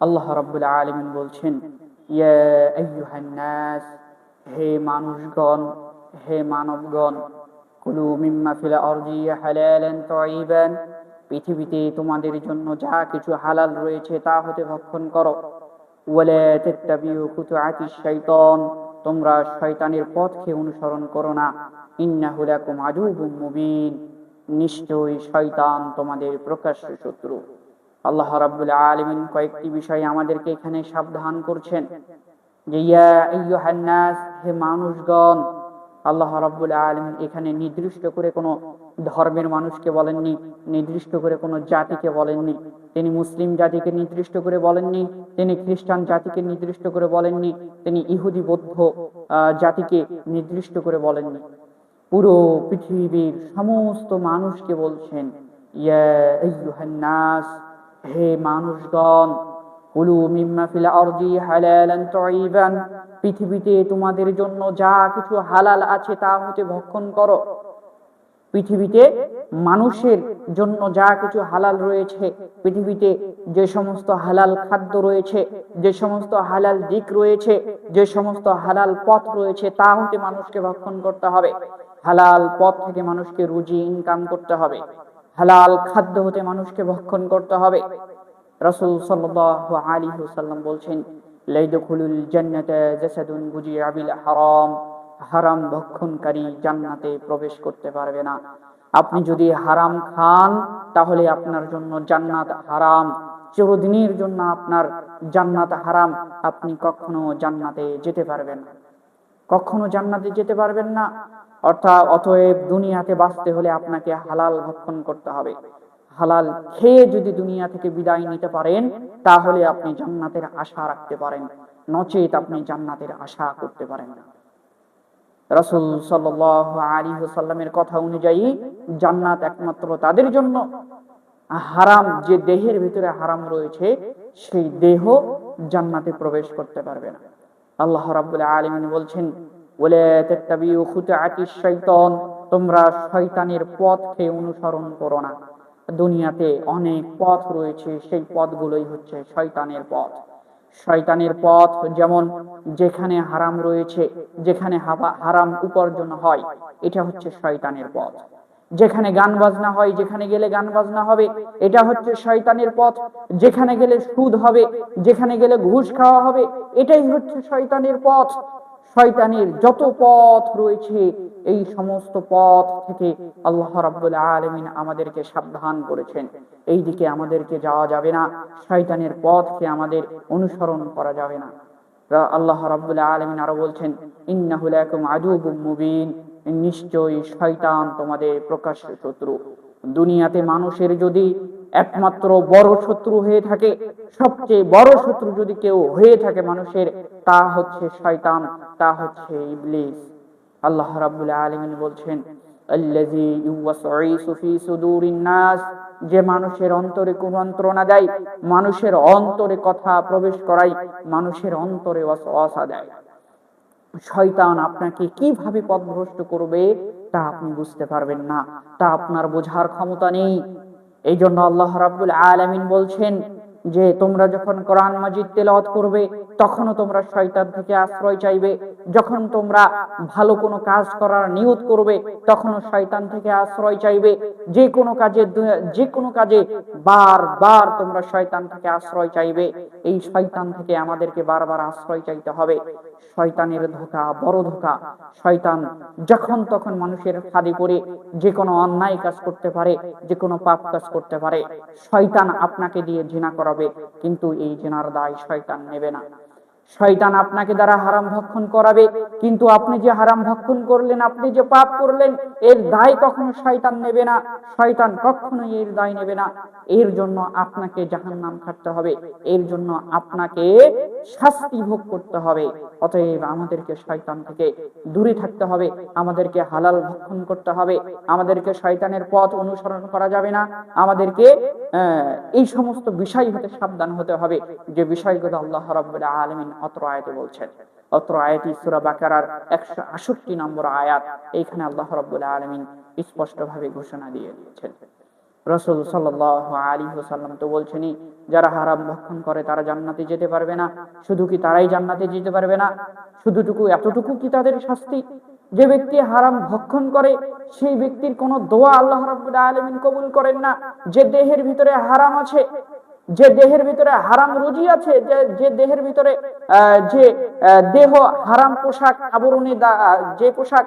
আল্লাহ রাব্বুল আলামিন বলছেন হে মানুষগণ, হে মানবগণ, কুলু মিম্মা ফিল হালালান তাইবান, পৃথিবীতে তোমাদের জন্য যা কিছু হালাল রয়েছে তা হতে ভক্ষণ করো। তোমরা শয়তানের পথকে অনুসরণ করো না। ইন্নাহু লাকুম মুবিন, নিশ্চয়ই শয়তান তোমাদের প্রকাশ্য শত্রু। আল্লাহ রাব্বুল আলামিন কয়েকটি বিষয় আমাদেরকে এখানে সাবধান করছেন যে, ইয়া আইয়ুহান নাস হে মানুষগণ, আল্লাহ রাব্বুল আলামিন এখানে নির্দিষ্ট করে কোনো ধর্মের মানুষকে বলেননি, নির্দিষ্ট করে কোনো জাতিকে বলেননি। তিনি মুসলিম জাতিকে নির্দিষ্ট করে বলেননি, তিনি খ্রিস্টান জাতিকে নির্দিষ্ট করে বলেননি, তিনি ইহুদি, বৌদ্ধ জাতিকে নির্দিষ্ট করে বলেননি। পুরো পৃথিবীর সমস্ত মানুষকে বলছেন, ইয়া আইয়ুহান নাস হে মানুষগণ, কুলু মিম্মা ফিল আরদি হালালান তাইবান, পৃথিবীতে তোমাদের জন্য যা কিছু হালাল আছে তা হতে ভক্ষণ করো। পৃথিবীতে মানুষের জন্য যা কিছু হালাল রয়েছে, পৃথিবীতে যে সমস্ত হালাল খাদ্য রয়েছে, যে সমস্ত হালাল দিক রয়েছে, যে সমস্ত হালাল পথ রয়েছে, তা হতে মানুষকে ভক্ষণ করতে হবে। হালাল পথ থেকে মানুষকে রুজি ইনকাম করতে হবে। হালাল খাদ্য হতে মানুষকে ভক্ষণ করতে হবে। রাসূল সাল্লাল্লাহু আলাইহি ওয়াসাল্লাম বলছেন জান্নাতা জাসাদুন হারাম। হারাম ভক্ষণকারী জান্নাতে প্রবেশ করতে পারবে না। আপনি যদি হারাম খান, তাহলে আপনার জন্য জান্নাত হারাম। চিরদিনের জন্য আপনার জান্নাত হারাম। আপনি কখনো জান্নাতে যেতে পারবেন কখনো জান্নাতে যেতে পারবেন না। অর্থাৎ অতএব দুনিয়াতে বাঁচতে হলে আপনাকে হালাল ভক্ষণ করতে হবে। হালাল খেয়ে যদি দুনিয়া থেকে বিদায় নিতে পারেন, তাহলে আপনি জান্নাতের আশা রাখতে পারেন। নচেত আপনি জান্নাতের আশা করতে পারেন রাসূল সাল্লাল্লাহু আলাইহি ওয়াসাল্লামের কথা অনুযায়ী জান্নাত একমাত্র তাদের জন্য। হারাম যে দেহের ভিতরে হারাম রয়েছে, সেই দেহ জান্নাতে প্রবেশ করতে পারবে না। আল্লাহ রাব্বুল আলামিন বলছেন তোমরা শয়তানের পথকে অনুসরণ করো না। দুনিয়াতে অনেক পথ রয়েছে, সেই পথগুলোই হচ্ছে শয়তানের পথ। শয়তানের পথ যেমন যেখানে হারাম রয়েছে, যেখানে হারাম উপার্জন হয়, এটা হচ্ছে শয়তানের পথ। যেখানে গান বাজনা হয়, যেখানে গেলে গান বাজনা হবে, এটা হচ্ছে শয়তানের পথ। যেখানে গেলে সুদ হবে, যেখানে গেলে ঘুষ খাওয়া হবে, এটাই হচ্ছে শয়তানের পথ। শয়তানের যত পথ রয়েছে, এই সমস্ত পথ থেকে আল্লাহ রাব্বুল আলামিন আমাদেরকে সাবধান করেছেন। এই দিকে আমাদেরকে যাওয়া যাবে না, শয়তানের পথকে আমাদের অনুসরণ করা যাবে না। আল্লাহ রাব্বুল আলামিন আরও বলছেন, ইন্নাহু লাকুম আদুবুম মুবিন। নিশ্চয়ই শয়তান তোমাদের প্রকাশ্য শত্রু। দুনিয়াতে মানুষের যদি একমাত্র বড় শত্রু হয়ে থাকে, সবচেয়ে বড় শত্রু যদি কেউ হয়ে থাকে মানুষের, তা হচ্ছে শয়তান, তা হচ্ছে ইবলিস। আল্লাহ রাব্বুল আলামিন বলছেন, আল্লাযী ইউওয়াসঈসু ফি সুদুরিন নাস যে মানুষের অন্তরে কুমন্ত্রণা দেয়, মানুষের অন্তরে কথা প্রবেশ করায়, মানুষের অন্তরে ওয়াসওয়াসা দেয়। শয়তান আপনাকে কীভাবে পথভ্রষ্ট করবে, তা আপনি বুঝতে পারবেন না, তা আপনার বোঝার ক্ষমতা নেই। এই জন্য আল্লাহ রাবুল আলামিন বলছেন যে, তোমরা যখন কোরআন মাজিদ তেলাওয়াত করবে তখনও তোমরা শয়তান থেকে আশ্রয় চাইবে। যখন তোমরা ভালো কোনো কাজ করার নিয়ত করবে, তখনও শয়তান থেকে আশ্রয় চাইবে। যে কোনো কাজে যে কোনো কাজে বারবার তোমরা শয়তান থেকে আশ্রয় চাইবে। এই শয়তান থেকে আমাদেরকে বারবার আশ্রয় চাইতে হবে। শয়তানের ধোকা বড় ধোকা। শয়তান যখন তখন মানুষের ফাঁদে পড়ে, যে কোনো অন্যায় কাজ করতে পারে, যে কোনো পাপ কাজ করতে পারে। শয়তান আপনাকে দিয়ে জিনা করাবে, কিন্তু এই জেনার দায় শয়তান নেবে না। শয়তান আপনাকে দ্বারা হারাম ভক্ষণ করাবে। কিন্তু আপনি যে হারাম ভক্ষণ করলেন, আপনি যে পাপ করলেন, এর দায় কখনো শয়তান নেবে না। শয়তান কখনো এর দায় নেবে না। এর জন্য আপনাকে জাহান্নাম খাটতে হবে। এর জন্য আপনাকে শাস্তি ভোগ করতে হবে। অতএব আমাদেরকে শয়তান থেকে দূরে থাকতে হবে। আমাদেরকে হালাল ভক্ষণ করতে হবে। আমাদেরকে শয়তানের পথ অনুসরণ করা যাবে না। আমাদেরকে এই সমস্ত বিষয় হতে সাবধান হতে হবে। যে বিষয়গুলো আল্লাহ রাব্বুল আলামিন অত্র আয়াতে বলছেন। অত্র আয়াতি সূরা বাকারার 168 নম্বর আয়াত, এইখানে আল্লাহ আলামিন স্পষ্টভাবে ঘোষণা দিয়ে দিয়েছেন। রসুল আলী সাল্লাম তো যারা হারাম ভক্ষণ করে তারা জান্নাতে যেতে পারবে না, শুধু কি তারাই জান্নাতে যেতে পারবে না? শুধুটুকু এতটুকু কি তাদের শাস্তি? যে ব্যক্তি হারাম ভক্ষণ করে, সেই ব্যক্তির কোনো দোয়া আল্লাহ রাব্বুল আলামিন কবুল করেন না। যে দেহের ভিতরে হারাম আছে যে দেহের ভিতরে হারাম রুজি আছে, যে দেহের ভিতরে যে দেহ হারাম পোশাক আবরণে যে পোশাক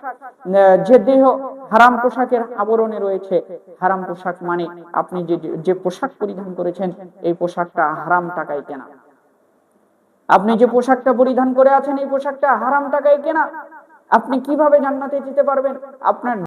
যে দেহ হারাম পোশাকের আবরণে রয়েছে, হারাম পোশাক মানে আপনি যে যে পোশাক পরিধান করেছেন, এই পোশাকটা হারাম টাকায় কেনা। আপনি যে পোশাকটা পরিধান করে আছেন, এই পোশাকটা হারাম টাকায় কেনা। আপনি কীভাবে জান্নাতে যেতে পারবেন? আপনার